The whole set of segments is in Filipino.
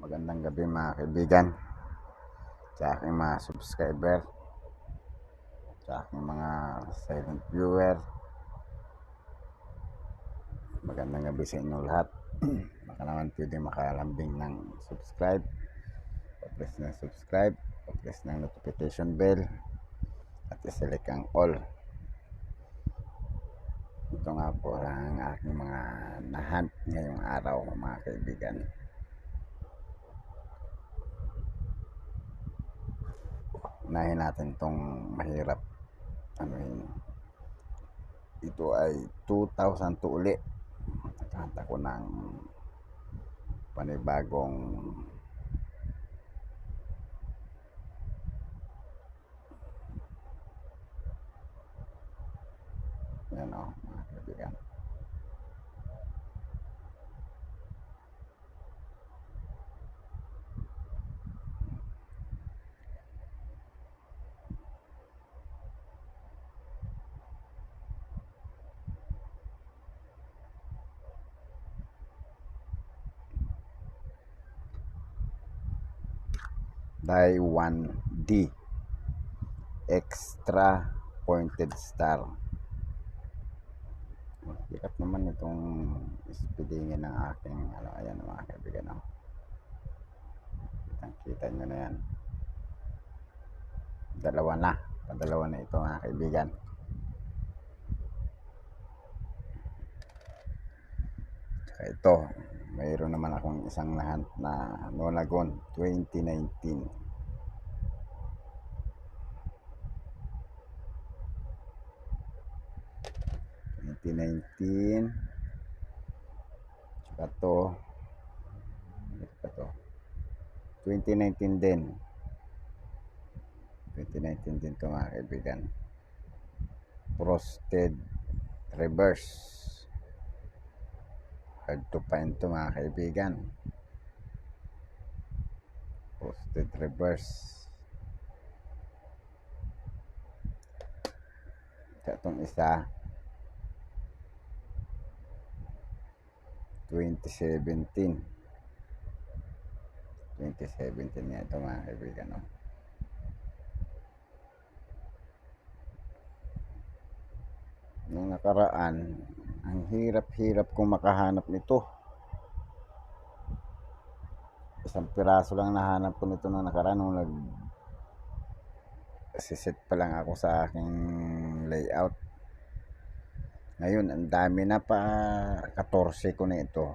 Magandang gabi mga kaibigan. Sa aking mga subscriber. Sa aking mga silent viewer. Magandang gabi sa inyo lahat. Baka naman pwede makalambing ng subscribe. Pa-press ng subscribe. Pa-press ng notification bell. At iselect ang all. Ito nga po ang aking mga nahunt ngayong araw mga kaibigan. Unahin natin tong mahirap. Ano yun? Ito ay 2,000 to uli. Nakanta ko ng panibagong yan o mga kaibigan die 1D extra pointed star. Sikat naman itong speedingin ng aking ano ayan mga kaibigan oh. kitang kita nyo na yan. Dalawa na. Padalawa na ito mga kaibigan. Saka ito mayroon naman akong isang nahunt na Nonagon 2019 2019 saka to. Ano pa to. 2019 din. 2019 din to mga kaibigan. Frosted reverse hard to find to mga kaibigan. Frosted reverse. Sa itong isa. 2017 2017 nga ito mga kaibigan no? nung nakaraan ang hirap-hirap kong makahanap nito. Isang piraso lang nahanap ko nito nung nakaraan nung nag siset pa lang ako sa aking layout. Ngayon ang dami na pa 14 ko na ito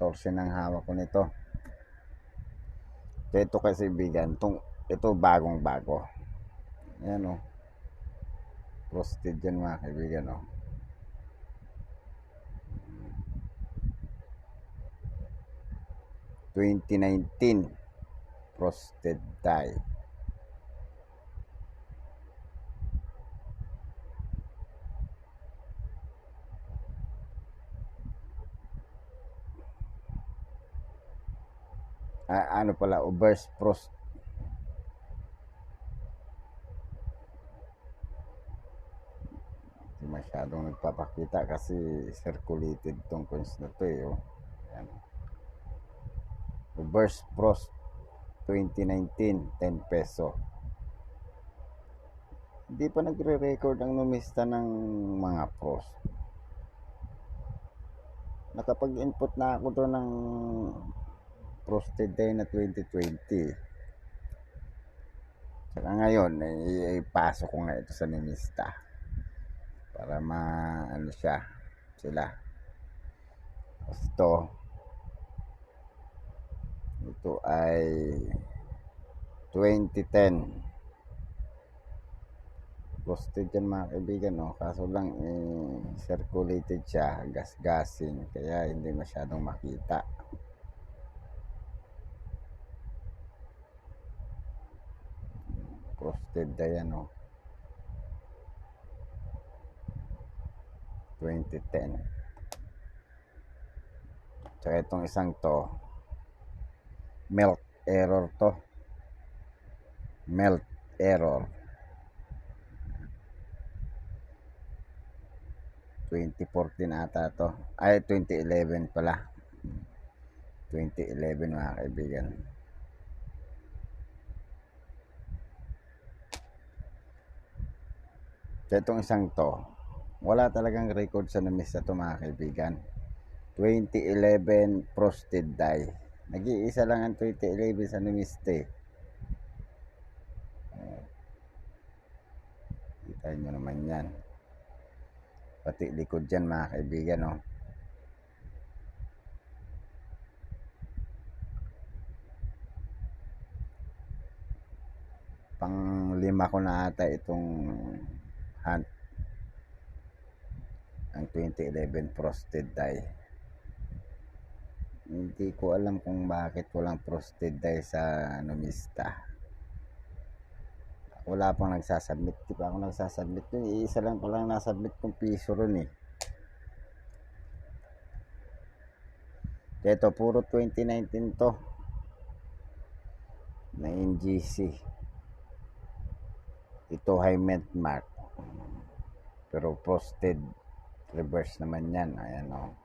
14 nang hawak ko nito. Kaya ito kasi bigan itong, ito bagong bago. Yan o oh. frosted yan mga kaibigan o oh. Twenty nineteen frosted dye ah, ano pala Ubers Frost masyadong nagpapakita kasi circulated tong coins na to eh oh. Ayan. Ubers Frost 2019 10 peso. Hindi pa nagre-record ang numista ng mga frost nakapag-input na ako to ng frosted day na 2020 saka ngayon eh, ipasok ko nga ito sa nimista para ma ano siya sila. Tapos ito ay 2010 frosted yan mga kaibigan no? kaso lang eh, circulated siya gas-gasing kaya hindi masyadong makita. Frosted yan o 2010 tsaka itong isang to melt error to melt error 2014 ata to ay 2011 pala 2011 mga kaibigan. Itong isang to, wala talagang record sa namis na to mga kaibigan. 2011 frosted dye. Nag-iisa lang ang 2011 sa numiste. Eh, Kita nyo naman yan. Pati likod dyan mga kaibigan, oh. Pang lima ko na ata itong hunt. Ang 2011 frosted dye. Hindi ko alam kung bakit walang frosted dye sa numista wala pang nagsasubmit. Di pa ako nagsasubmit yun. Iisa lang palang nasubmit kong piso ron eh. Ito, puro 2019 to. Na NGC. Ito, high mint mark. Pero frosted reverse naman yan. Ayan o.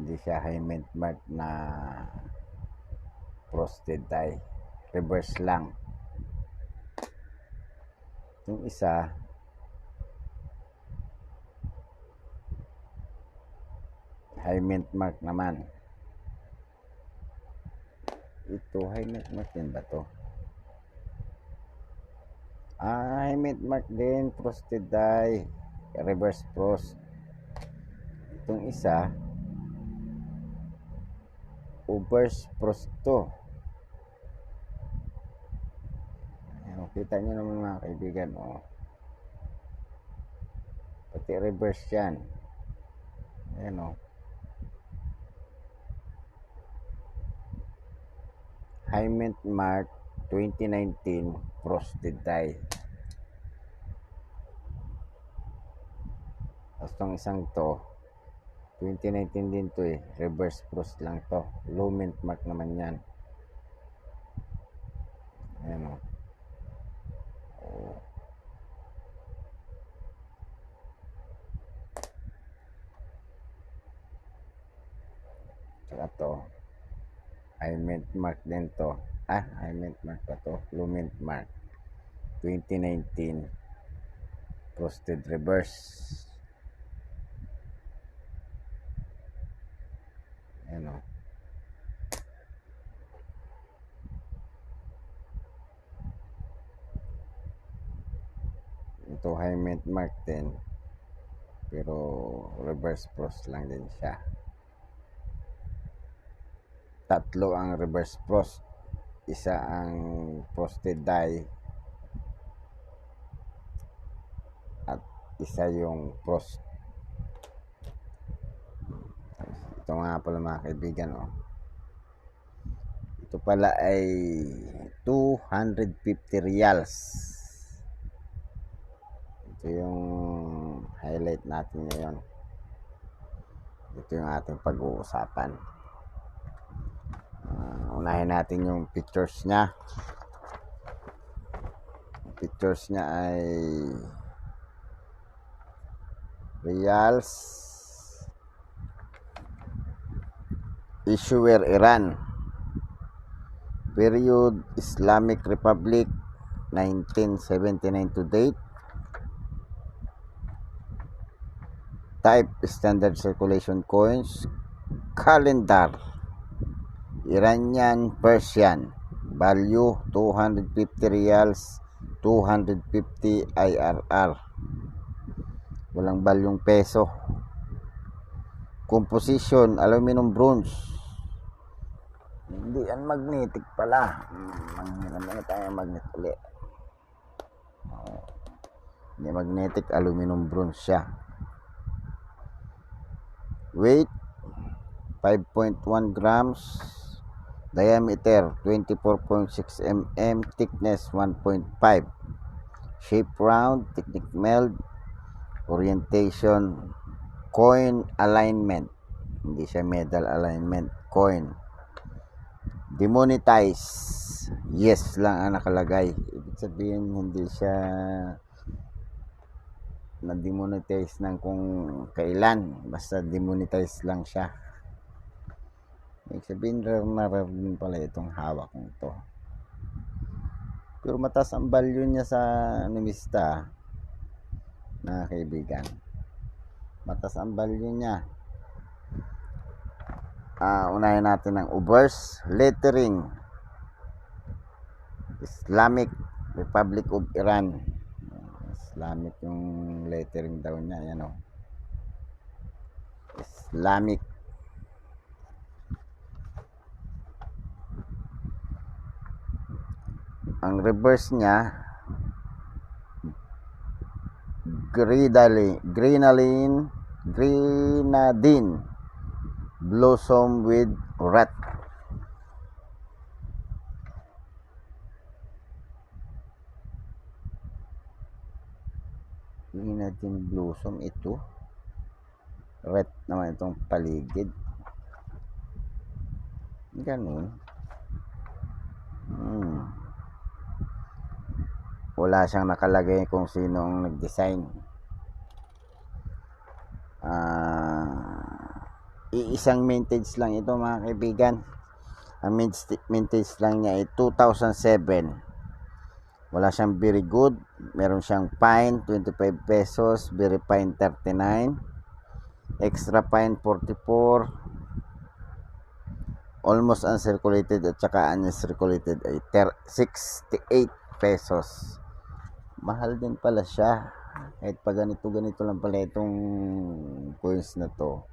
Hindi siya high mark na frosted dye reverse lang. Yung isa, high mint mark naman. Ito, high mint mark din ba to? Ah, high mint mark din, frosted dye, reverse frost. Itong isa, frost to. Ayan, kita nyo naman mga kaibigan, oh. Pati reverse yan. Ayan, oh. High Mint Mark 2019 Frosted Dye. Tapos tong isang to, 2019 din to eh. Reverse frost lang to. Low mint mark naman yan. Ayan o. Oh. Saka to. I mint mark din to. Ah, I mint mark pa to. Low mint mark. 2019. Frosted reverse. Ayan o. Ito high mint mark din. Pero reverse frost lang din siya. Tatlo ang reverse frost. Isa ang frosted dye. At isa yung frost ito nga pala mga kaibigan oh. ito pala ay 250 reals. Ito yung highlight natin ngayon. Ito yung ating pag-uusapan. Ah, unahin natin yung pictures nya pictures nya ay reals Issuer Iran. Period Islamic Republic 1979 to date. Type Standard Circulation Coins Calendar Iranian Persian Value 250 reals 250 IRR Walang balyong peso. Composition Aluminum bronze hindi yan magnetic pala. Hmm, naman na tayo magnet ulit. Oh. Hindi magnetic, aluminum bronze siya. Weight 5.1 grams. Diameter 24.6 mm. Thickness 1.5. Shape round, technique meld. Orientation coin alignment. Hindi siya medal alignment. Coin demonetize yes lang ang nakalagay ibig sabihin hindi siya na demonetize ng kung kailan. Basta demonetize lang siya. Ibig sabihin, rare na rare din pala itong hawak kong to. Pero mataas ang value niya sa numista, na kaibigan. Mataas ang value niya. Ah, unahin natin ang Ubers Lettering. Islamic Republic of Iran. Islamic yung lettering daw niya, yan o. Islamic. Ang reverse niya, Grenadine, Grenadine, Grenadine, Blossom with Rat. Grenadine Blossom ito. Red naman itong paligid. Ganun. Hmm. Wala siyang nakalagay kung sino ang nag-design. Ah, iisang mintage lang ito mga kaibigan. Ang mintage lang niya ay 2007. Wala siyang very good. Meron siyang fine 25 pesos, very fine 39, extra fine 44, almost uncirculated at saka uncirculated ay ter- 68 pesos. Mahal din pala siya. Kahit pa ganito ganito lang pala itong coins na to.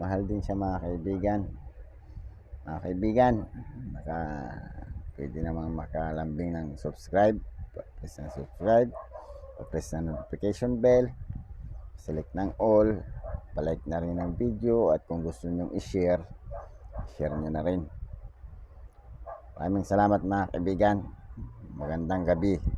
Mahal din siya mga kaibigan. Mga kaibigan, naka pwede namang makalambing ng subscribe. Press ng subscribe. Press ng notification bell. Select ng all. Palike na rin ng video. At kung gusto nyong i-share, share nyo na rin. Maraming salamat mga kaibigan. Magandang gabi.